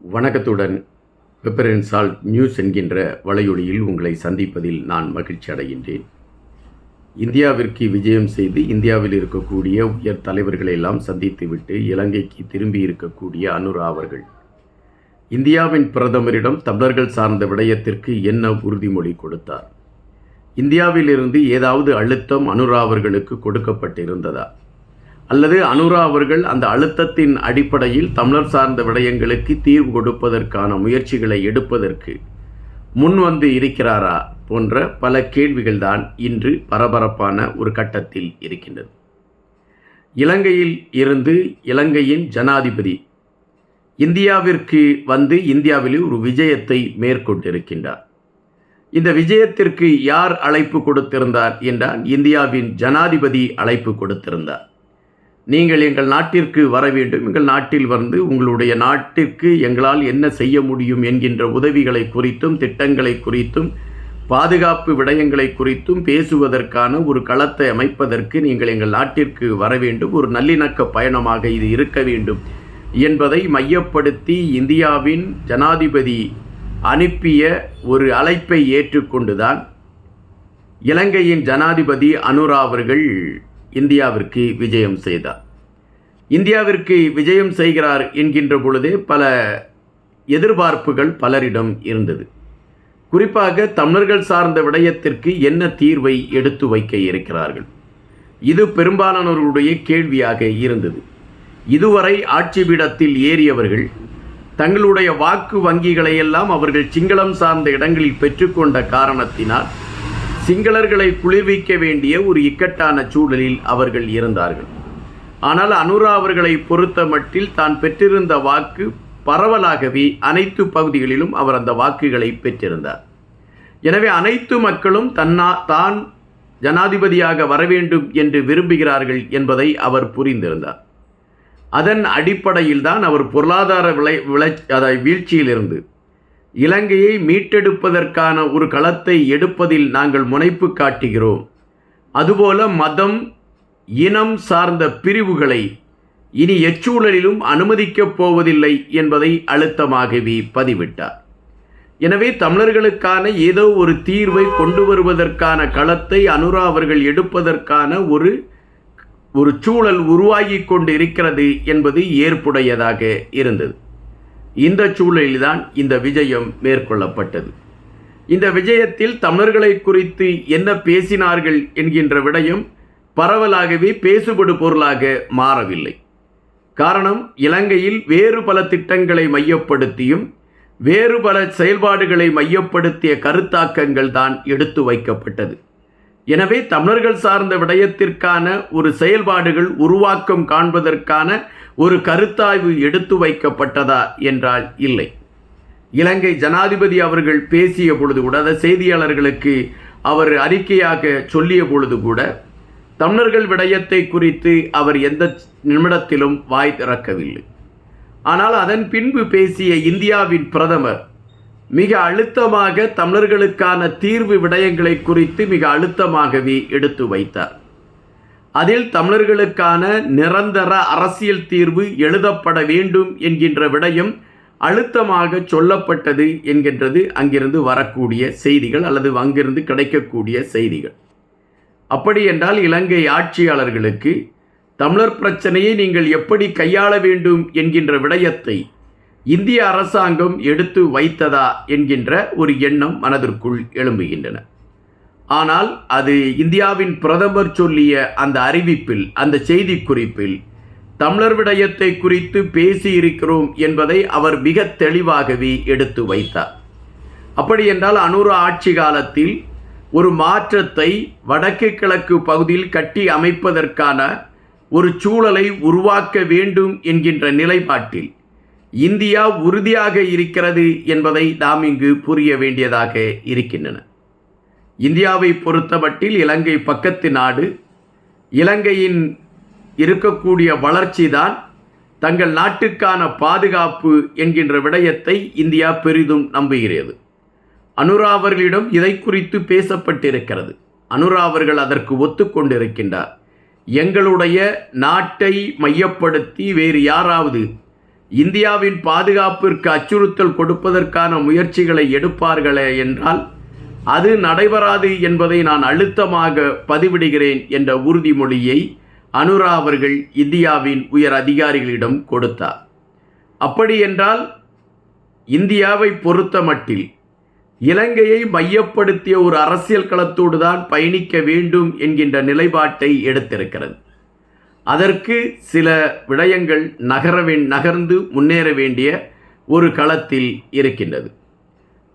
வணக்கத்துடன் pepper news என்கின்ற வலையொலியில் உங்களை சந்திப்பதில் நான் மகிழ்ச்சி அடைகின்றேன். இந்தியாவிற்கு விஜயம் செய்து இந்தியாவில் இருக்கக்கூடிய உயர் தலைவர்களெல்லாம் சந்தித்துவிட்டு இலங்கைக்கு திரும்பி இருக்கக்கூடிய அனுரா அவர்கள். இந்தியாவின் பிரதமரிடம் தமிழர்கள் சார்ந்த விடயத்திற்கு என்ன உறுதிமொழி கொடுத்தார்? இந்தியாவிலிருந்து ஏதாவது அழுத்தம் அனுரா அவர்களுக்கு கொடுக்கப்பட்டிருந்ததா? அல்லது அனுரா அவர்கள் அந்த அழுத்தத்தின் அடிப்படையில் தமிழர் சார்ந்த விடயங்களுக்கு தீர்வு கொடுப்பதற்கான முயற்சிகளை எடுப்பதற்கு முன் வந்து இருக்கிறாரா போன்ற பல கேள்விகள்தான் இன்று பரபரப்பான ஒரு கட்டத்தில் இருக்கின்றது. இலங்கையில் இருந்து இலங்கையின் ஜனாதிபதி இந்தியாவிற்கு வந்து இந்தியாவில் ஒரு விஜயத்தை மேற்கொண்டிருக்கின்றார். இந்த விஜயத்திற்கு யார் அழைப்பு கொடுத்திருந்தார் என்றால் இந்தியாவின் ஜனாதிபதி அழைப்பு கொடுத்திருந்தார். நீங்கள் எங்கள் நாட்டிற்கு வர வேண்டும். எங்கள் நாட்டில் வந்து உங்களுடைய நாட்டிற்கு எங்களால் என்ன செய்ய முடியும் என்கின்ற உதவிகளை குறித்தும் திட்டங்களை குறித்தும் பாதுகாப்பு விடயங்களை குறித்தும் பேசுவதற்கான ஒரு களத்தை அமைப்பதற்கு நீங்கள் எங்கள் நாட்டிற்கு வர வேண்டும். ஒரு நல்லிணக்க பயணமாக இது இருக்க வேண்டும் என்பதை மையப்படுத்தி இந்தியாவின் ஜனாதிபதி அனுப்பிய ஒரு அழைப்பை ஏற்றுக்கொண்டுதான் இலங்கையின் ஜனாதிபதி அனுரா அவர்கள் இந்தியாவிற்கு விஜயம் செய்தார். இந்தியாவிற்கு விஜயம் செய்கிறார் என்கின்ற பொழுதே பல எதிர்பார்ப்புகள் பலரிடம் இருந்தது. குறிப்பாக தமிழர்கள் சார்ந்த விடயத்திற்கு என்ன தீர்வை எடுத்து வைக்க இருக்கிறார்கள்? இது பெரும்பாலானவர்களுடைய கேள்வியாக இருந்தது. இதுவரை ஆட்சி பீடத்தில் ஏறியவர்கள் தங்களுடைய வாக்கு வங்கிகளையெல்லாம் அவர்கள் சிங்களம் சார்ந்த இடங்களில் பெற்றுக்கொண்ட காரணத்தினால் சிங்களர்களை குளிர்விக்க வேண்டிய ஒரு இக்கட்டான சூழலில் அவர்கள் இருந்தார்கள். ஆனால் அனுரா அவர்களை பொறுத்த மட்டில் தான் பெற்றிருந்த வாக்கு பரவலாகவே அனைத்து பகுதிகளிலும் அவர் அந்த வாக்குகளை பெற்றிருந்தார். எனவே அனைத்து மக்களும் தன்னா தான் ஜனாதிபதியாக வர வேண்டும் என்று விரும்புகிறார்கள் என்பதை அவர் புரிந்திருந்தார். அதன் அடிப்படையில் தான் அவர் பொருளாதார விளை விளை அதை வீழ்ச்சியிலிருந்து இலங்கையை மீட்டெடுப்பதற்கான ஒரு களத்தை எடுப்பதில் நாங்கள் முனைப்பு காட்டுகிறோம். அதுபோல மதம் இனம் சார்ந்த பிரிவுகளை இனி எச்சூழலிலும் அனுமதிக்கப் போவதில்லை என்பதை அழுத்தமாகவே பதிவிட்டார். எனவே தமிழர்களுக்கான ஏதோ ஒரு தீர்வை கொண்டு வருவதற்கான களத்தை அனுரா அவர்கள் எடுப்பதற்கான ஒரு ஒரு சூழல் உருவாகி கொண்டு இருக்கிறது என்பது ஏற்புடையதாக இருந்தது. இந்த சூழலில்தான் இந்த விஜயம் மேற்கொள்ளப்பட்டது. இந்த விஜயத்தில் தமிழர்களை குறித்து என்ன பேசினார்கள் என்கின்ற விடயம் பரவலாகவே பேசுபடு பொருளாக மாறவில்லை. காரணம் இலங்கையில் வேறு பல திட்டங்களை மையப்படுத்தியும் வேறு பல செயல்பாடுகளை மையப்படுத்திய கருத்தாக்கங்கள் தான் எடுத்து வைக்கப்பட்டது. எனவே தமிழர்கள் சார்ந்த விடயத்திற்கான ஒரு செயல்பாடுகள் உருவாக்கம் காண்பதற்கான ஒரு கருத்தாய்வு எடுத்து வைக்கப்பட்டதா என்றால் இல்லை. இலங்கை ஜனாதிபதி அவர்கள் பேசிய பொழுது கூட அதை செய்தியாளர்களுக்கு அவர் அறிக்கையாக சொல்லிய பொழுது கூட தமிழர்கள் விடயத்தை குறித்து அவர் எந்த நிமிடத்திலும் வாய் திறக்கவில்லை. ஆனால் அதன் பின்பு பேசிய இந்தியாவின் பிரதமர் மிக அழுத்தமாக தமிழர்களுக்கான தீர்வு விடயங்களை குறித்து மிக அழுத்தமாகவே எடுத்து வைத்தார். அதில் தமிழர்களுக்கான நிரந்தர அரசியல் தீர்வு எழுதப்பட வேண்டும் என்கின்ற விடயம் அழுத்தமாக சொல்லப்பட்டது என்கின்றது. அங்கிருந்து வரக்கூடிய செய்திகள் அல்லது அங்கிருந்து கிடைக்கக்கூடிய செய்திகள். அப்படி என்றால் இலங்கை ஆட்சியாளர்களுக்கு தமிழர் பிரச்சனையை நீங்கள் எப்படி கையாள வேண்டும்? என்கின்ற விடயத்தை இந்திய அரசாங்கம் எடுத்து வைத்ததா என்கின்ற ஒரு எண்ணம் மனதிற்குள் எழும்புகின்றன. ஆனால் அது இந்தியாவின் பிரதமர் சொல்லிய அந்த அறிவிப்பில் அந்த செய்தி குறிப்பில் தமிழர் விடயத்தை குறித்து பேசியிருக்கிறோம் என்பதை அவர் மிக தெளிவாகவே எடுத்து வைத்தார். அப்படி என்றால் அனுர ஆட்சி காலத்தில் ஒரு மாற்றத்தை வடக்கு கிழக்கு பகுதியில் கட்டி அமைப்பதற்கான ஒரு சூழலை உருவாக்க வேண்டும் என்கின்ற நிலைப்பாட்டில் இந்தியா உறுதியாக இருக்கிறது என்பதை நாம் இங்கு புரிய வேண்டியதாக இருக்கின்றன. இந்தியாவை பொறுத்தமட்டில் இலங்கை பக்கத்து நாடு. இலங்கையின் இருக்கக்கூடிய வளர்ச்சி தான் தங்கள் நாட்டுக்கான பாதுகாப்பு என்கின்ற விடயத்தை இந்தியா பெரிதும் நம்புகிறது. அனுரா அவர்களிடம் இதை குறித்து பேசப்பட்டிருக்கிறது. அனுரா அவர்கள் அதற்கு ஒத்துக்கொண்டிருக்கின்றார் எங்களுடைய நாட்டை மையப்படுத்தி வேறு யாராவது இந்தியாவின் பாதுகாப்பிற்கு அச்சுறுத்தல் கொடுப்பதற்கான முயற்சிகளை எடுப்பார்களே என்றால் அது நடைபெறாது என்பதை நான் அழுத்தமாக பதிவிடுகிறேன் என்ற உறுதிமொழியை அனுரா அவர்கள் இந்தியாவின் உயர் அதிகாரிகளிடம் கொடுத்தார். அப்படி என்றால் இந்தியாவை பொறுத்த மட்டில் இலங்கையை மையப்படுத்திய ஒரு அரசியல் களத்தோடு தான் பயணிக்க வேண்டும் என்கின்ற நிலைப்பாட்டை எடுத்திருக்கிறது. அதற்கு சில விடயங்கள் நகரவேன் நகர்ந்து முன்னேற வேண்டிய ஒரு களத்தில் இருக்கின்றது.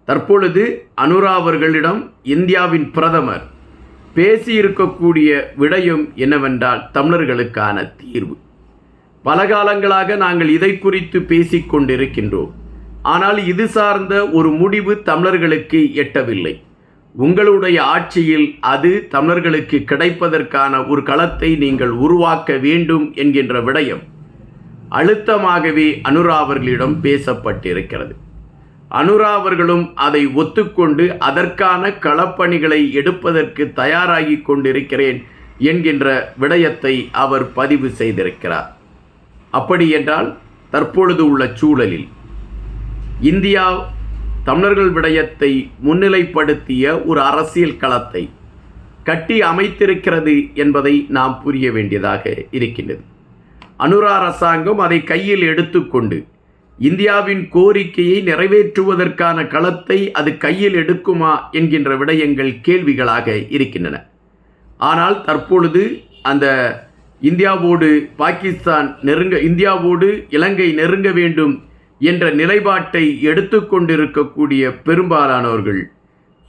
தற்பொழுது அனுரா அவர்களிடம் இந்தியாவின் பிரதமர் பேசியிருக்கக்கூடிய விடயம் என்னவென்றால் தமிழர்களுக்கான தீர்வு. பல காலங்களாக நாங்கள் இதை குறித்து பேசிக்கொண்டிருக்கின்றோம். ஆனால் இது சார்ந்த ஒரு முடிவு தமிழர்களுக்கு எட்டவில்லை. உங்களுடைய ஆட்சியில் அது தமிழர்களுக்கு கிடைப்பதற்கான ஒரு களத்தை நீங்கள் உருவாக்க வேண்டும் என்கின்ற விடயம் அழுத்தமாகவே அனுரா அவர்களிடம் பேசப்பட்டிருக்கிறது. அனுரா அவர்களும் அதை ஒத்துக்கொண்டு அதற்கான களப்பணிகளை எடுப்பதற்கு தயாராகி கொண்டிருக்கிறேன் என்கின்ற விடயத்தை அவர் பதிவு செய்திருக்கிறார். அப்படி என்றால் தற்பொழுது உள்ள சூழலில் இந்தியா தமிழர்கள் விடயத்தை முன்னிலைப்படுத்திய ஒரு அரசியல் களத்தை கட்டி அமைத்திருக்கிறது என்பதை நாம் புரிய வேண்டியதாக இருக்கின்றது. அனுரா அரசாங்கம் அதை கையில் எடுத்துக்கொண்டு இந்தியாவின் கோரிக்கையை நிறைவேற்றுவதற்கான களத்தை அது கையில் எடுக்குமா என்கின்ற விடயங்கள் கேள்விகளாக இருக்கின்றன. ஆனால் தற்பொழுது அந்த இந்தியாவோடு பாகிஸ்தான் நெருங்க இந்தியாவோடு இலங்கை நெருங்க வேண்டும் என்ற நிலைப்பாட்டை எடுத்துக்கொண்டிருக்கக்கூடிய பெரும்பாலானவர்கள்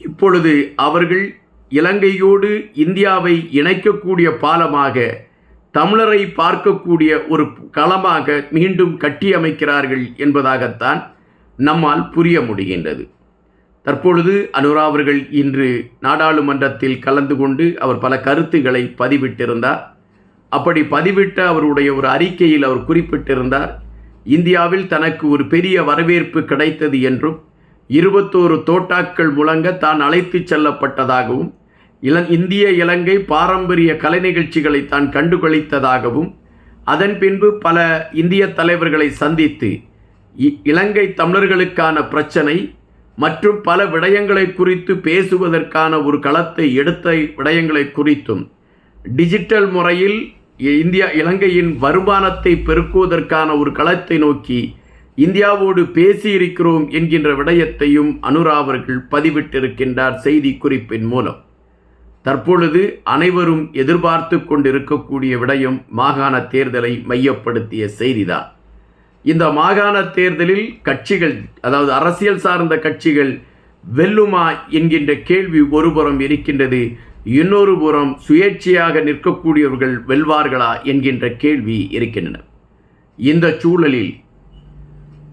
இப்பொழுது அவர்கள் இலங்கையோடு இந்தியாவை இணைக்கக்கூடிய பாலமாக தமிழரை பார்க்கக்கூடிய ஒரு களமாக மீண்டும் கட்டியமைக்கிறார்கள் என்பதாகத்தான் நம்மால் புரிய முடிகின்றது. தற்பொழுது அனுரா அவர்கள் இன்று நாடாளுமன்றத்தில் கலந்து கொண்டு அவர் பல கருத்துக்களை பதிவிட்டிருந்தார். அப்படி பதிவிட்ட அவருடைய ஒரு அறிக்கையில் அவர் குறிப்பிட்டிருந்தார். இந்தியாவில் தனக்கு ஒரு பெரிய வரவேற்பு கிடைத்தது என்றும் இருபத்தோரு தோட்டாக்கள் முழங்க தான் அழைத்து செல்லப்பட்டதாகவும் இல இந்திய இலங்கை பாரம்பரிய கலை நிகழ்ச்சிகளை தான் கண்டுகளித்ததாகவும் அதன் பின்பு பல இந்திய தலைவர்களை சந்தித்து இலங்கை தமிழர்களுக்கான பிரச்சனை மற்றும் பல விடயங்களை குறித்து பேசுவதற்கான ஒரு களத்தை எடுத்த விடயங்களை குறித்தும் டிஜிட்டல் முறையில் இந்தியா இலங்கையின் வருமானத்தை பெருக்குவதற்கான ஒரு களத்தை நோக்கி இந்தியாவோடு பேசியிருக்கிறோம் என்கின்ற விடயத்தையும் அனுரா அவர்கள் பதிவிட்டிருக்கின்றார் செய்தி குறிப்பின் மூலம். தற்பொழுது அனைவரும் எதிர்பார்த்து கொண்டிருக்கக்கூடிய விடயம் மாகாண தேர்தலை மையப்படுத்திய செய்திதான். இந்த மாகாண தேர்தலில் கட்சிகள் அதாவது அரசியல் சார்ந்த கட்சிகள் வெல்லுமா என்கின்ற கேள்வி ஒருபுறம் இருக்கின்றது. இன்னொரு புறம் சுயேட்சையாக நிற்கக்கூடியவர்கள் வெல்வார்களா என்கின்ற கேள்வி இருக்கின்றன. இந்த சூழலில்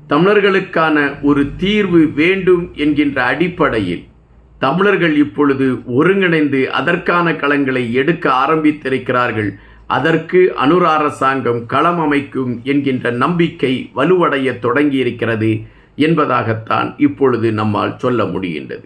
தமிழர்களுக்கான ஒரு தீர்வு வேண்டும் என்கின்ற அடிப்படையில் தமிழர்கள் இப்பொழுது ஒருங்கிணைந்து அதற்கான களங்களை எடுக்க ஆரம்பித்திருக்கிறார்கள். அதற்கு அனுர அரசாங்கம் களம் அமைக்கும் என்கின்ற நம்பிக்கை வலுவடைய தொடங்கியிருக்கிறது என்பதாகத்தான் இப்பொழுது நம்மால் சொல்ல முடிகின்றது.